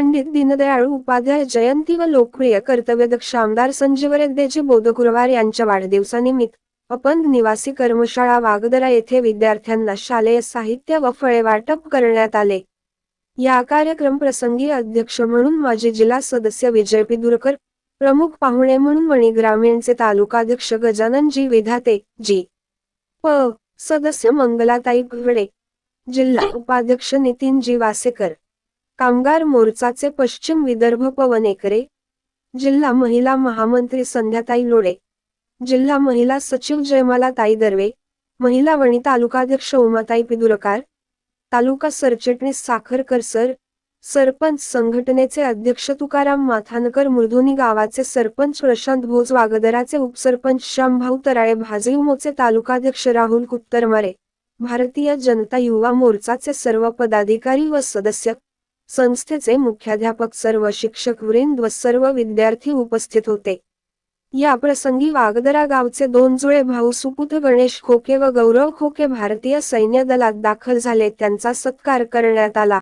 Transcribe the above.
पंडित दीनदयाळ उपाध्याय जयंती व लोकप्रिय कर्तव्यदक्ष आमदार संजय रेड्डीजी बोधगुरुवार यांच्या वाढदिवसानिमित्त अपंग निवासी कर्मशाळा वागदरा येथे विद्यार्थ्यांना शालेय साहित्य व फळे वाटप करण्यात आले. या कार्यक्रम प्रसंगी अध्यक्ष म्हणून माजी जिल्हा सदस्य विजय पिदुरकर प्रमुख पाहुणे म्हणून वणी ग्रामीणचे तालुकाध्यक्ष गजाननजी विधाते जी. प. सदस्य मंगलाताई भिवडे जिल्हा उपाध्यक्ष नितीनजी वासेकर. कामगार मोर्चाचे पश्चिम विदर्भ पवन एकरे जिल्हा महिला महामंत्री संध्याताई लोडे जिल्हा महिला सचिव जयमालाताई दर्वे महिला वणी तालुकाध्यक्ष उमाताई पिदुरकार तालुका सरचिटणीस साखरकर सर सरपंच संघटनेचे अध्यक्ष तुकाराम माथानकर मुर्धुनी गावाचे सरपंच प्रशांत भोज वागदराचे उपसरपंच श्यामभाऊ तराळे भाजयुमोचे तालुकाध्यक्ष राहुल कुत्तरमारे भारतीय जनता युवा मोर्चाचे सर्व पदाधिकारी व सदस्य संस्थेचे मुख्याध्यापक सर्व शिक्षक वृंद व सर्व विद्यार्थी उपस्थित होते. या प्रसंगी वागदरा गावचे दोन जुळे भाऊ सुपुत गणेश खोके व गौरव खोके भारतीय सैन्य दलात दाखल झाले त्यांचा सत्कार करण्यात आला.